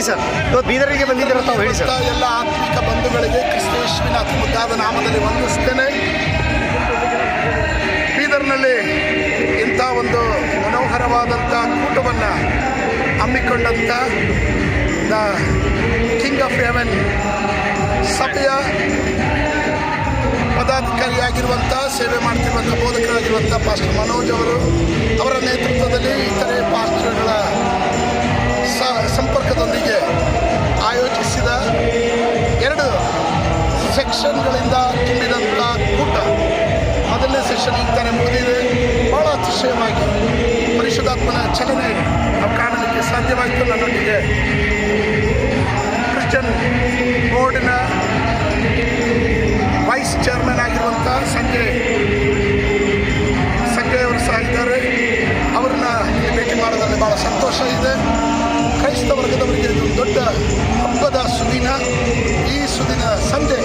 ಹೇಳಿ ಸರ್. ಇವತ್ತು ಬೀದರಿಗೆ ಬಂದಿದ್ದೀರ ತಾವು ಹೇಳಿ ಸರ್. ಎಲ್ಲ ಆತ್ಮಿಕ ಬಂಧುಗಳಿಗೆ ಕ್ರಿಸ್ತೇಶ್ವಿನ ಅತ್ಮುದ್ದಾದ ನಾಮದಲ್ಲಿ ವಂದಿಸ್ತೇನೆ. ಬೀದರ್ನಲ್ಲಿ ಇಂಥ ಒಂದು ಮನೋಹರವಾದಂಥ ಕೂಟವನ್ನು ಹಮ್ಮಿಕೊಂಡಂಥ ದ ಕಿಂಗ್ ಆಫ್ ಹೆವೆನ್ ಸಭೆಯ ಪದಾಧಿಕಾರಿಯಾಗಿರುವಂಥ, ಸೇವೆ ಮಾಡ್ತಿರುವಂಥ, ಬೋಧಕರಾಗಿರುವಂಥ ಪಾಸ್ಟರ್ ಮನೋಜ್ ಅವರು ಅವರ ನೇತೃತ್ವದಲ್ಲಿ ಇತರೆ ಪಾಸ್ಟರ್ಗಳ ಸಂಪರ್ಕದೊಂದಿಗೆ ಆಯೋಜಿಸಿದ ಎರಡು ಸೆಕ್ಷನ್ಗಳಿಂದ ತುಂಬಿದಂಥ ಕೂಟ. ಮೊದಲನೇ ಸೆಷನ್ ಅಂತಾನೆ ತಾನೇ ಮುಗಿದಿದೆ. ಭಾಳ ಅತಿಶಯವಾಗಿ ಪರಿಶುದ್ಧಾತ್ಮನ ಚಲನೆ ನಾವು ಕಾಣಲಿಕ್ಕೆ ಸಾಧ್ಯವಾಯಿತು ನನ್ನೊಂದಿಗೆ. ಕ್ರಿಶ್ಚಿಯನ್ ಬೋರ್ಡಿನ ವೈಸ್ ಚೇರ್ಮನ್ ಆಗಿರುವಂಥ ಸಂಜಯ್ ಸಂಜಯ್ ಅವರು ಸಹ ಇದ್ದಾರೆ. ಅವ್ರನ್ನ ಭೇಟಿ ಮಾಡೋದ್ರಲ್ಲಿ ಭಾಳ ಸಂತೋಷ ಇದೆ. ಕ್ರೈಸ್ತ ವರ್ಗದವರಿಗೆ ಇದು ದೊಡ್ಡ ಹಬ್ಬದ ಸುದಿನ. ಈ ಸುದಿನ ಸಂಜೆ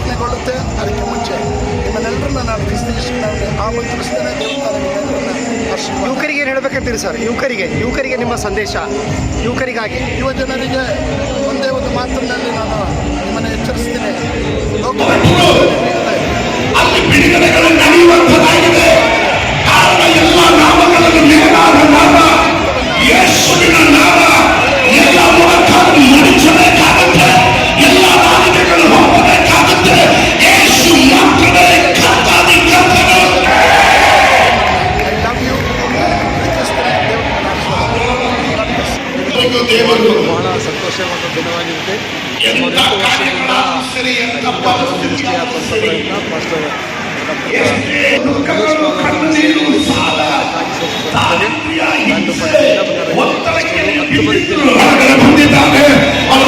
ಕೊನೆಗೊಳ್ಳುತ್ತೆ. ಅದಕ್ಕೆ ಮುಂಚೆ ನಿಮ್ಮನ್ನೆಲ್ಲರನ್ನ ನಾನು ಕ್ರಿಸ್ತೇಶ್ವರನಲ್ಲಿ ಆಮಂತ್ರಿಸ್ತೇನೆ. ಯುವಕರಿಗೆ ಏನು ಹೇಳ್ಬೇಕಂತೀರಿ ಸರ್? ಯುವಕರಿಗೆ ಯುವಕರಿಗೆ ನಿಮ್ಮ ಸಂದೇಶ. ಯುವಕರಿಗಾಗಿ. ಯುವ ಜನರಿಗೆ ಒಂದೇ ಒಂದು ಮಾತಿನಲ್ಲಿ ನಾನು ನಿಮ್ಮನ್ನು ಎಚ್ಚರಿಸ್ತೇನೆ. ಬಂದಿದ್ದಾನೆ ಅವರ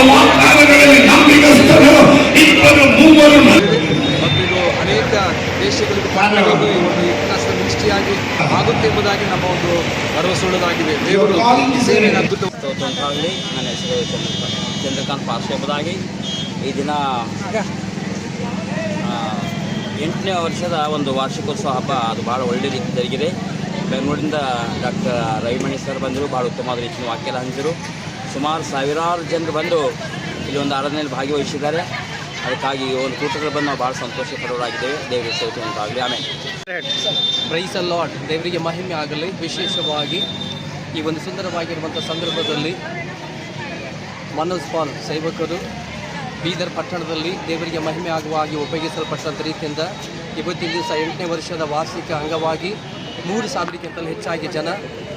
ಅನೇಕ ದೇಶಗಳಿಗೆ ಪಾಠಗಳು ಈ ಒಂದು ಇತಿಹಾಸದ ದೃಷ್ಟಿಯಾಗಿ ಆಗುತ್ತೆ ಎಂಬುದಾಗಿ ನಮ್ಮ ಒಂದು ಭರವಸೆಯುಳ್ಳದಾಗಿದೆ ದೇವರು ಸೇವೆಯನ್ನು ಅದ್ಭುತ ನನ್ನ ಹೆಸರು ಚಂದ್ರ ಚಂದ್ರಕಾಂತ್ ಪಾರ್ಶ್ವ ಎಂಬುದಾಗಿ ಈ ದಿನ ಎಂಟನೇ ವರ್ಷದ ಒಂದು ವಾರ್ಷಿಕೋತ್ಸವ ಹಬ್ಬ. ಅದು ಭಾಳ ಒಳ್ಳೆ ರೀತಿ ಜರುಗಿದೆ. ಬೆಂಗಳೂರಿಂದ ಡಾಕ್ಟರ್ ರವಿಮಣಿ ಸರ್ ಬಂದರು. ಭಾಳ ಉತ್ತಮವಾದ ರೀತಿಯ ವಾಕ್ಯದ ಹಂಚಿದರು ಸುಮಾರು ಸಾವಿರಾರು ಜನರು ಬಂದು ಇಲ್ಲಿ ಒಂದು ಆರಾಧನೆಯಲ್ಲಿ ಭಾಗವಹಿಸಿದ್ದಾರೆ. ಅದಕ್ಕಾಗಿ ಒಂದು ಕೂಟದಲ್ಲಿ ಬಂದು ನಾವು ಭಾಳ ಸಂತೋಷ ಪಡೋರಾಗಿದ್ದೇವೆ ದೇವರಿಗೆ ಸ್ತೋತ್ರ ಉಂಟಾಗಲಿ. ಆಮೇಲೆ ಪ್ರೈಸ್ ಅಲ್ಲ ದೇವರಿಗೆ ಮಹಿಮೆ ಆಗಲಿ. ವಿಶೇಷವಾಗಿ ಈ ಒಂದು ಸುಂದರವಾಗಿರುವಂಥ ಸಂದರ್ಭದಲ್ಲಿ ಮನೋಜ್ ಪಾಲ್ ಸೇವಕರು ಬೀದರ್ ಪಟ್ಟಣದಲ್ಲಿ ದೇವರಿಗೆ ಮಹಿಮೆ ಆಗುವ ಹಾಗೆ ಉಪಯೋಗಿಸಲ್ಪಟ್ಟಂಥ ರೀತಿಯಿಂದ ಇವತ್ತಿನ ದಿವಸ ಎಂಟನೇ ವರ್ಷದ ವಾರ್ಷಿಕ ಅಂಗವಾಗಿ ಮೂರು ಸಾವಿರಕ್ಕಿಂತಲೂ ಹೆಚ್ಚಾಗಿ ಜನ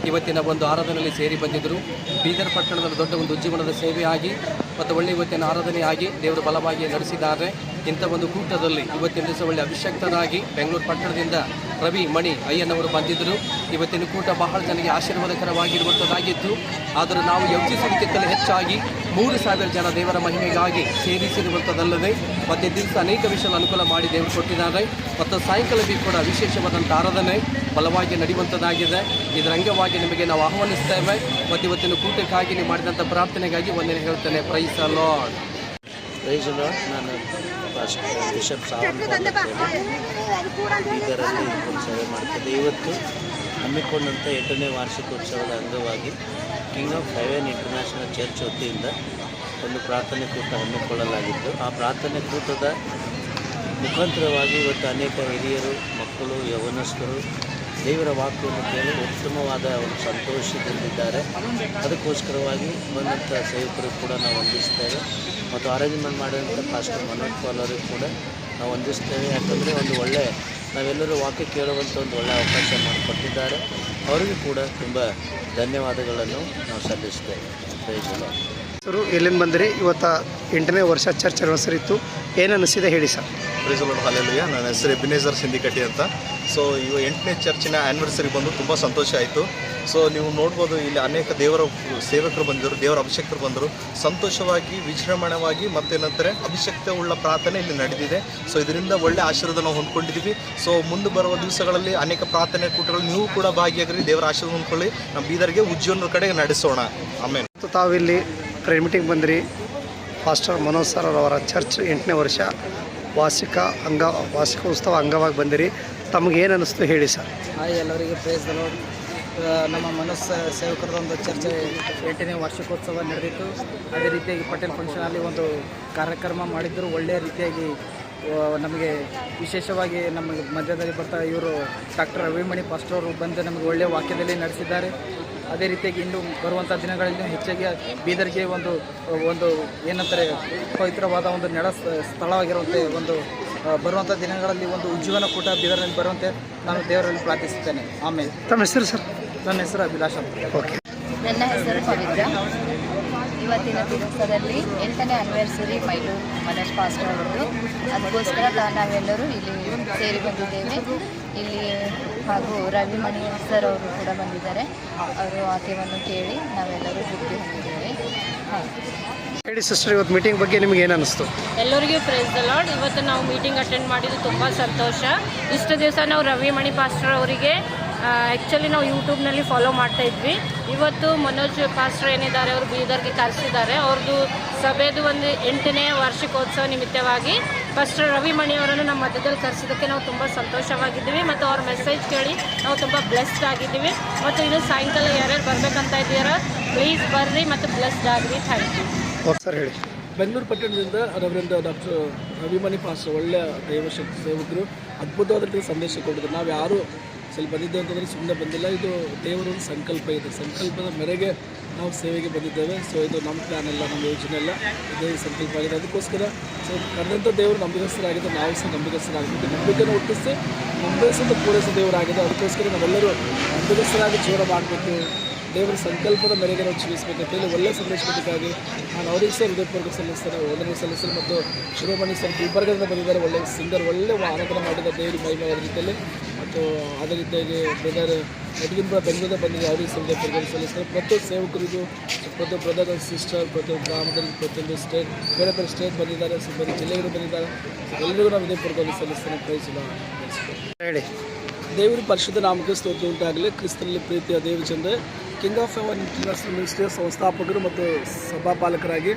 ಇವತ್ತಿನ ಒಂದು ಆರಾಧನೆಯಲ್ಲಿ ಸೇರಿ ಬಂದಿದ್ದರು. ಬೀದರ್ ಪಟ್ಟಣದಲ್ಲಿ ದೊಡ್ಡ ಒಂದು ಉಜ್ಜೀವನದ ಸೇವೆಯಾಗಿ ಮತ್ತು ಒಳ್ಳೆ ಇವತ್ತಿನ ಆರಾಧನೆಯಾಗಿ ದೇವರು ಬಲವಾಗಿ ನಡೆಸಿದ್ದಾರೆ. ಇಂಥ ಒಂದು ಕೂಟದಲ್ಲಿ ಇವತ್ತಿನ ದಿವಸ ಒಳ್ಳೆ ಅಭಿಷಕ್ತರಾಗಿ ಬೆಂಗಳೂರು ಪಟ್ಟಣದಿಂದ ರವಿ ಮಣಿ ಅಯ್ಯನವರು ಬಂದಿದ್ದರು. ಇವತ್ತಿನ ಕೂಟ ಬಹಳ ಜನರಿಗೆ ಆಶೀರ್ವಾದಕರವಾಗಿರುವಂಥದ್ದಾಗಿತ್ತು ಆದರೂ ನಾವು ಯೋಚಿಸುವುದಕ್ಕಿಂತಲೂ ಹೆಚ್ಚಾಗಿ ಮೂರು ಸಾವಿರ ಜನ ದೇವರ ಮಹಿಮೆಗಾಗಿ ಸೇರಿಸಿರುವಂಥದ್ದಲ್ಲದೆ ಮತ್ತು ದಿವಸ ಅನೇಕ ವಿಷಯ ಅನುಕೂಲ ಮಾಡಿ ದೇವರು ಕೊಟ್ಟಿದ್ದಾರೆ. ಮತ್ತು ಸಾಯಂಕಾಲವೂ ಕೂಡ ವಿಶೇಷವಾದಂಥ ಆರಾಧನೆ ಬಲವಾಗಿ ನಡೆಯುವಂಥದ್ದಾಗಿದೆ ಇದರ ಅಂಗವಾಗಿ ನಿಮಗೆ ನಾವು ಆಹ್ವಾನಿಸ್ತೇವೆ. ಮತ್ತು ಇವತ್ತಿನ ಕೂಟಕ್ಕಾಗಿ ನೀವು ಮಾಡಿದಂಥ ಪ್ರಾರ್ಥನೆಗಾಗಿ ಒಂದೇನು ಹೇಳ್ತೇನೆ. ಪ್ರೈಸ್ ಲಾರ್ಡ್ ಪ್ರೈಸ್ ಲಾರ್ಡ್ ನಾನು ಇದರಲ್ಲಿ ಇವತ್ತು ಹಮ್ಮಿಕೊಂಡಂಥ ಎಂಟನೇ ವಾರ್ಷಿಕೋತ್ಸವದ ಅಂಗವಾಗಿ king of heaven international church ವತಿಯಿಂದ ಒಂದು ಪ್ರಾರ್ಥನೆ ಕೂಟ ಹಮ್ಮಿಕೊಳ್ಳಲಾಗಿತ್ತು. ಆ ಪ್ರಾರ್ಥನೆ ಕೂಟದ ಮುಖಾಂತರವಾಗಿ ಇವತ್ತು ಅನೇಕ ಹಿರಿಯರು, ಮಕ್ಕಳು, ಯವನಸ್ಥರು ದೇವರ ವಾಕ್ಯವನ್ನು ಕೇಳಿ ಉತ್ತಮವಾದ ಒಂದು ಸಂತೋಷದಲ್ಲಿದ್ದಾರೆ ಅದಕ್ಕೋಸ್ಕರವಾಗಿ ಬಂದಂಥ ಸೇವಕರು ಕೂಡ ನಾವು ವಂದಿಸ್ತೇವೆ. ಮತ್ತು ಅರೇಂಜ್ಮೆಂಟ್ ಮಾಡಿದಂಥ ಪಾಸ್ಟರ್ ಮನೋಜ್ ಪಾಲ್ ಅವರಿಗೂ ಕೂಡ ನಾವು ಹೊಂದಿಸ್ತೇವೆ. ಯಾಕಂದರೆ ಒಂದು ಒಳ್ಳೆ ನಾವೆಲ್ಲರೂ ವಾಕ್ಯ ಕೇಳುವಂಥ ಒಂದು ಒಳ್ಳೆಯ ಅವಕಾಶ ಮಾಡಿಕೊಟ್ಟಿದ್ದಾರೆ ಅವರಿಗೂ ಕೂಡ ತುಂಬ ಧನ್ಯವಾದಗಳನ್ನು ನಾವು ಸಲ್ಲಿಸ್ತೇವೆ. ಲಾರ್ಡ್. ಸರ್ ಎಲ್ಲಿಂದ ಬಂದಿರಿ? ಇವತ್ತು ಎಂಟನೇ ವರ್ಷ ಚರ್ಚ್ ಅನಿವರ್ಸರಿ ಇತ್ತು. ಏನು ಅನಿಸಿದೆ ಹೇಳಿ ಸರ್? ಪ್ರಿಸಲೋಡ್ ನನ್ನ ಹೆಸರು ಎಬಿನೇಸರ್ ಸಿಂಧಿಕಟ್ಟಿ ಅಂತ. ಸೊ ಇವು ಎಂಟನೇ ಚರ್ಚಿನ ಆ್ಯನಿವರ್ಸರಿ ಬಂದು ತುಂಬ ಸಂತೋಷ ಆಯಿತು. ಸೊ ನೀವು ನೋಡ್ಬೋದು ಇಲ್ಲಿ ಅನೇಕ ದೇವರ ಸೇವಕರು ಬಂದರು ದೇವರ ಅಭಿಷೇಕರು ಬಂದರು. ಸಂತೋಷವಾಗಿ ವಿಜೃಂಭಣವಾಗಿ ಮತ್ತೇನಂತಾರೆ ಅಭಿಷೇಕ ಉಳ್ಳ ಪ್ರಾರ್ಥನೆ ಇಲ್ಲಿ ನಡೆದಿದೆ. ಸೊ ಇದರಿಂದ ಒಳ್ಳೆ ಆಶೀರ್ವಾದ ನಾವು ಹೊಂದ್ಕೊಂಡಿದ್ದೀವಿ ಸೊ ಮುಂದೆ ಬರುವ ದಿವಸಗಳಲ್ಲಿ ಅನೇಕ ಪ್ರಾರ್ಥನೆ ಕೂಟಗಳು ನೀವು ಕೂಡ ಭಾಗಿಯಾಗ್ರಿ ದೇವರ ಆಶೀರ್ವಾದ ಹೊಂದ್ಕೊಳ್ಳಿ. ನಮ್ಮ ಬೀದರ್ಗೆ ಉಜ್ಜೀವನದ ಕಡೆಗೆ ನಡೆಸೋಣ. ಆಮೇಲೆ. ತಾವಿಲ್ಲಿ ಪ್ರೇಯರ್ ಮೀಟಿಂಗ್ ಬಂದಿರಿ. ಪಾಸ್ಟರ್ ಮನೋಜ್ ಸರ್ ಅವರ ಚರ್ಚ್ ಎಂಟನೇ ವರ್ಷ ವಾರ್ಷಿಕ ಅಂಗ ವಾರ್ಷಿಕೋತ್ಸವ ಅಂಗವಾಗಿ ಬಂದಿರಿ. ತಮಗೇನು ಅನ್ನಿಸ್ತು ಹೇಳಿ ಸರ್? ಹಾಯ್, ಎಲ್ಲರಿಗೆ ಪ್ರೇಸ್ ದ ನಮ್ಮ ಮನಸ್ಸ ಸೇವಕರದ ಒಂದು ಚರ್ಚೆ ಎಂಟನೇ ವಾರ್ಷಿಕೋತ್ಸವ ನಡೆದಿತ್ತು. ಅದೇ ರೀತಿಯಾಗಿ ಪಟೇಲ್ ಫಂಕ್ಷನಲ್ಲಿ ಒಂದು ಕಾರ್ಯಕ್ರಮ ಮಾಡಿದ್ದರು ಒಳ್ಳೆಯ ರೀತಿಯಾಗಿ ನಮಗೆ ವಿಶೇಷವಾಗಿ ನಮಗೆ ಮಧ್ಯದಲ್ಲಿ ಬರ್ತಾ ಇವರು ಡಾಕ್ಟರ್ ರವಿಮಣಿ ಪಾಸ್ಟ್ರವರು ಬಂದು ನಮಗೆ ಒಳ್ಳೆಯ ವಾಕ್ಯದಲ್ಲಿ ನಡೆಸಿದ್ದಾರೆ. ಅದೇ ರೀತಿಯಾಗಿ ಇನ್ನು ಬರುವಂಥ ದಿನಗಳಲ್ಲಿ ಹೆಚ್ಚಾಗಿ ಬೀದರ್ಗೆ ಒಂದು ಒಂದು ಏನಂತಾರೆ ಪವಿತ್ರವಾದ ಒಂದು ನೆಡ ಸ- ಸ್ಥಳವಾಗಿರುವಂತೆ ಒಂದು ಬರುವಂಥ ದಿನಗಳಲ್ಲಿ ಒಂದು ಉಜ್ಜೀವನ ಕೂಟ ಬೀದರ್ನಲ್ಲಿ ಬರುವಂತೆ ನಾನು ದೇವರಲ್ಲಿ ಪ್ರಾರ್ಥಿಸುತ್ತೇನೆ. ಆಮೇಲೆ. ತಮ್ಮ ಹೆಸರು ಸರ್? ನನ್ನ ಹೆಸರು ಅಭಿಲಾಷ್ ಅಂತ. ಓಕೆ. ನನ್ನ ಹೆಸರು ಪವಿತ್ರ. ಇವತ್ತಿನ ದಿವಸದಲ್ಲಿ ಎಂಟನೇ ಆನಿವರ್ಸರಿ ಮೈಲೂರು ಮನೋಜ್ ಪಾಸ್ಟರ್ ಅವರು ಅದಕ್ಕೋಸ್ಕರ ನಾವೆಲ್ಲರೂ ಇಲ್ಲಿ ಸೇರಿ ಬಂದಿದ್ದೇವೆ. ಇಲ್ಲಿ ಹಾಗೂ ರವಿಮಣಿ ಸರ್ ಅವರು ಕೂಡ ಬಂದಿದ್ದಾರೆ. ಅವರು ವಾಕ್ಯವನ್ನು ಕೇಳಿ ನಾವೆಲ್ಲರೂ ತೃಪ್ತಿ ಹೊಂದಿದ್ದೇವೆ ಹಾಂ ಹೇಳಿ ಸಿಸ್ಟರ್ ಇವತ್ತು ಮೀಟಿಂಗ್ ಬಗ್ಗೆ ನಿಮ್ಗೆ ಏನು ಅನಿಸ್ತು? ಎಲ್ಲರಿಗೂ ಪ್ರೈಸ್ ದ ಲಾರ್ಡ್ ಇವತ್ತು ನಾವು ಮೀಟಿಂಗ್ ಅಟೆಂಡ್ ಮಾಡಿದ್ದು ತುಂಬ ಸಂತೋಷ. ಇಷ್ಟು ದಿವಸ ನಾವು ರವಿಮಣಿ ಪಾಸ್ಟರ್ ಅವರಿಗೆ ಆ್ಯಕ್ಚುಲಿ ನಾವು ಯೂಟ್ಯೂಬ್ನಲ್ಲಿ ಫಾಲೋ ಮಾಡ್ತಾ ಇದ್ವಿ. ಇವತ್ತು ಮನೋಜ್ ಪಾಸ್ಟರ್ ಏನಿದ್ದಾರೆ ಅವರು ಬೀದರ್ಗೆ ಕರೆಸಿದ್ದಾರೆ. ಅವ್ರದ್ದು ಸಭೆದು ಒಂದು ಎಂಟನೇ ವಾರ್ಷಿಕೋತ್ಸವ ನಿಮಿತ್ತವಾಗಿ ಫಸ್ಟ್ ರವಿ ಮಣಿ ಅವರನ್ನು ನಮ್ಮ ಮಧ್ಯದಲ್ಲಿ ಕರೆಸಿದ್ದಕ್ಕೆ ನಾವು ತುಂಬ ಸಂತೋಷವಾಗಿದ್ದೀವಿ ಮತ್ತು ಅವ್ರ ಮೆಸೇಜ್ ಕೇಳಿ ನಾವು ತುಂಬ ಬ್ಲೆಸ್ಡ್ ಆಗಿದ್ದೀವಿ. ಮತ್ತು ಇನ್ನು ಸಾಯಂಕಾಲ ಯಾರ್ಯಾರು ಬರಬೇಕಂತ ಇದ್ದೀರಾ ಪ್ಲೀಸ್ ಬರ್ರಿ ಮತ್ತು ಬ್ಲೆಸ್ಡ್ ಆಗ್ರಿ. ಥ್ಯಾಂಕ್ ಯು ಸರ್ ಹೇಳಿ. ಬೆಂಗಳೂರು ಪಟ್ಟಣದಿಂದ ರವರಿಂದ ಡಾಕ್ಟರ್ ರವಿಮಣಿ ಪಾಸ್ ಒಳ್ಳೆಯ ದೈವಶಕ್ತಿ ಸೇವಕರು ಅದ್ಭುತವಾದ ಸಂದೇಶ ಕೊಟ್ಟಿದ್ರು ನಾವು ಯಾರು ಸ್ವಲ್ಪ ಬಂದಿದ್ದೆ ಅಂತಂದರೆ ಸುಮ್ಮನೆ ಬಂದಿಲ್ಲ. ಇದು ದೇವರ ಸಂಕಲ್ಪ ಇದೆ. ಸಂಕಲ್ಪದ ಮೇರೆಗೆ ನಾವು ಸೇವೆಗೆ ಬಂದಿದ್ದೇವೆ. ಸೊ ಇದು ನಮ್ಮ ಪ್ಲ್ಯಾನ್ ಎಲ್ಲ ನಮ್ಮ ಯೋಜನೆ ಎಲ್ಲ ಇದೇ ಸಂಕಲ್ಪ ಆಗಿದೆ. ಅದಕ್ಕೋಸ್ಕರ ಸೊ ಕರೆದಂಥ ದೇವರು ನಂಬಿಕಸ್ಥರಾಗಿದೆ ನಾವು ಸಹ ನಂಬಿಕಸ್ಥರಾಗಬೇಕು ನಂಬಿಕೆನ ಹುಟ್ಟಿಸಿ ನಂಬಿಸಿದ ಪೂರೈಸಿದ ದೇವರಾಗಿದೆ ಅದಕ್ಕೋಸ್ಕರ ನಾವೆಲ್ಲರೂ ನಂಬಿಕಸ್ಥರಾಗಿ ಜೀವನ ಮಾಡಬೇಕು. ದೇವರ ಸಂಕಲ್ಪದ ಮೇರೆಗೆ ನಾವು ಜೀವಿಸಬೇಕಂತ ಹೇಳಿ ಒಳ್ಳೆಯ ಸಂದೇಶಕ್ಕಾಗಿ ನಾನು ಅವರಿಗೆ ಸಹ ಹೃದಯಪೂರ್ವಕ ಸಲ್ಲಿಸ್ತಾರೆ ಓದನೆ ಸಲ್ಲಿಸಲು ಮತ್ತು ಶಿರೋಮಣಿ ಸರ್ ಗುಲ್ಬರ್ಗದಿಂದ ಬಂದಿದ್ದಾರೆ. ಒಳ್ಳೆಯ ಸಿಂಗರ್, ಒಳ್ಳೆ ಆರಾಧನೆ ಮಾಡಿದ ದೇವರು ಮಹಿಮೆಯಾದ ರೀತಿಯಲ್ಲಿ ಮತ್ತು ಅದೇ ರೀತಿಯಾಗಿ ಬ್ರದರ್ ನಟಗಿಂದ ಬೆಂಗಳೂರಿಂದ ಬಂದಿದೆ ಅವರಿಗೆ ಸಹ ಹೃದಯಪೂರ್ವಕ ಸಲ್ಲಿಸ್ತಾರೆ ಪ್ರತಿಯೊಂದು ಸೇವಕರಿಗೂ ಪ್ರತಿಯೊಬ್ಬ ಬ್ರದರ್ ಸಿಸ್ಟರ್ ಪ್ರತಿಯೊಂದು ಗ್ರಾಮದಲ್ಲಿ ಪ್ರತಿಯೊಂದು ಸ್ಟೇಟ್ ಬೇರೆ ಬೇರೆ ಸ್ಟೇಟ್ ಬಂದಿದ್ದಾರೆ ಬೇರೆ ಜಿಲ್ಲೆಗಳು ಬಂದಿದ್ದಾರೆ. ಎಲ್ಲರಿಗೂ ನಾವು ಹೃದಯಪೂರ್ವಕವಾಗಿ ಸಲ್ಲಿಸ್ತೇನೆ ಪ್ರೈಸಿಲ್ಲ ಹೇಳಿ. ದೇವರ ಪರಿಶುದ್ಧ ನಾಮಕ್ಕೆ ಸ್ತೋತ್ರ ಉಂಟಾಗಲಿ. ಕ್ರಿಸ್ತನಲ್ಲಿ ಪ್ರೀತಿಯ Deva Chandra king of our international ಮಿನಿಸ್ಟ್ರಿಯ ಸಂಸ್ಥಾಪಕರು ಮತ್ತು ಸಭಾಪಾಲಕರಾಗಿ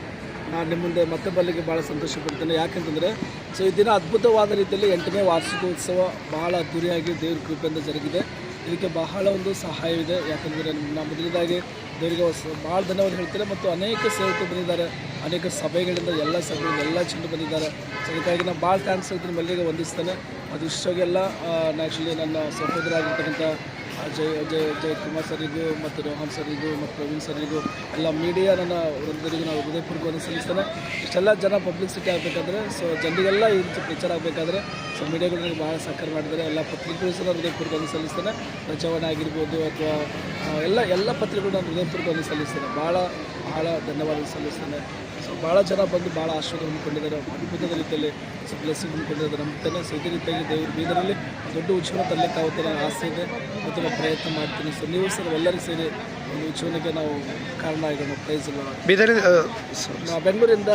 ನಾನು ನಿಮ್ಮ ಮುಂದೆ ಮತ್ತೆ ಬರಲಿಕ್ಕೆ ಭಾಳ ಸಂತೋಷ ಪಡ್ತೇನೆ. ಯಾಕೆಂತಂದರೆ, ಸೊ ಈ ದಿನ ಅದ್ಭುತವಾದ ರೀತಿಯಲ್ಲಿ ಎಂಟನೇ ವಾರ್ಷಿಕೋತ್ಸವ ಬಹಳ ಅದ್ದೂರಿಯಾಗಿ ದೇವ್ರ ಕೃಪೆಯಿಂದ ಜರುಗಿದೆ. ಇದಕ್ಕೆ ಬಹಳ ಒಂದು ಸಹಾಯವಿದೆ. ಯಾಕಂದರೆ ನಮ್ಮ ಮೊದಲದಾಗಿ ದೇವರಿಗೆ ಭಾಳ ಧನ್ಯವಾದ ಹೇಳ್ತಾರೆ ಮತ್ತು ಅನೇಕ ಸೇವಕರು ಬಂದಿದ್ದಾರೆ. ಅನೇಕ ಸಭೆಗಳಿಂದ ಎಲ್ಲ ಸಭೆಗಳಿಂದ ಎಲ್ಲ ಚೆಂಡು ಬಂದಿದ್ದಾರೆ. ಸೊ ಅದಕ್ಕಾಗಿ ನಾನು ಭಾಳ ಥ್ಯಾಂಕ್ಸ್ ಹೇಳ್ತೀನಿ. ಮಲ್ಲಿಗೆ ವಂದಿಸ್ತೇನೆ. ಅದು ಇಷ್ಟೋಗೆಲ್ಲ ಆ್ಯಕ್ಚುಲಿ ನನ್ನ ಸಹೋದರ ಆಗಿರ್ತಕ್ಕಂಥ ಜಯ ಜಯ ಕುಮಾರ್ ಸರಿಗೂ ಮತ್ತು ರೋಹನ್ ಸರಿಗೂ ಮತ್ತು ಪ್ರವೀಣ್ ಸರಿಗೂ ಎಲ್ಲ ಮೀಡಿಯಾ ನನ್ನ ವೃದ್ಧರಿಗೂ ನಾವು ಹೃದಯಪೂರ್ವಕವನ್ನು ಸಲ್ಲಿಸ್ತೇನೆ ಇಷ್ಟೆಲ್ಲ ಜನ ಪಬ್ಲಿಸಿಟಿ ಆಗಬೇಕಾದ್ರೆ ಸೊ ಜನರಿಗೆಲ್ಲ ಈ ರೀತಿ ಪ್ರಚಾರ ಆಗಬೇಕಾದ್ರೆ ಸೊ ಮೀಡಿಯಾಗಳು ನನಗೆ ಭಾಳ ಸಹಕಾರ ಮಾಡಿದ್ದಾರೆ. ಎಲ್ಲ ಪತ್ರಿಕೆಗಳು ಸಹ ನಾನು ಹೃದಯಪೂರ್ವಕವನ್ನು ಸಲ್ಲಿಸ್ತೇನೆ ಪ್ರಚಾವಣೆ ಆಗಿರ್ಬೋದು ಅಥವಾ ಎಲ್ಲ ಎಲ್ಲ ಪತ್ರಿಕೆಗಳು ನಾನು ಹೃದಯಪೂರ್ವಕವನ್ನು ಸಲ್ಲಿಸ್ತೇನೆ ಭಾಳ ಭಾಳ ಧನ್ಯವಾದ ಸಲ್ಲಿಸ್ತೇನೆ. ಸೊ ಭಾಳ ಜನ ಬಂದು ಭಾಳ ಆಶೀರ್ವಾದ ಹಮ್ಮಿಕೊಂಡಿದ್ದಾರೆ ಅದ್ಭುತದ ರೀತಿಯಲ್ಲಿ ಸೊ ಬ್ಲೆಸ್ಸಿಂಗ್ ಹಮ್ಮಿಕೊಂಡಿದ್ದಾರೆ ನಂಬುತ್ತೇನೆ ಸೊ ಇದೇ ರೀತಿಯಾಗಿ ದೇವರು ಬೀದರಲ್ಲಿ ದೊಡ್ಡ ಉಜ್ವಲ ತರಲಿಕ್ಕೆ ಆಗುತ್ತೆ ಆಸೆ ಇದೆ. ಮತ್ತು ನಾನು ಪ್ರಯತ್ನ ಮಾಡ್ತೀನಿ. ಸೊ ನೀವು ಸರ್ ಎಲ್ಲರೂ ಸೇರಿ ಒಂದು ಉಜ್ವಲಕ್ಕೆ ನಾವು ಕಾರಣ ಆಗೋಣ ಪ್ರೈಸ್ ಬೆಂಗಳೂರಿಂದ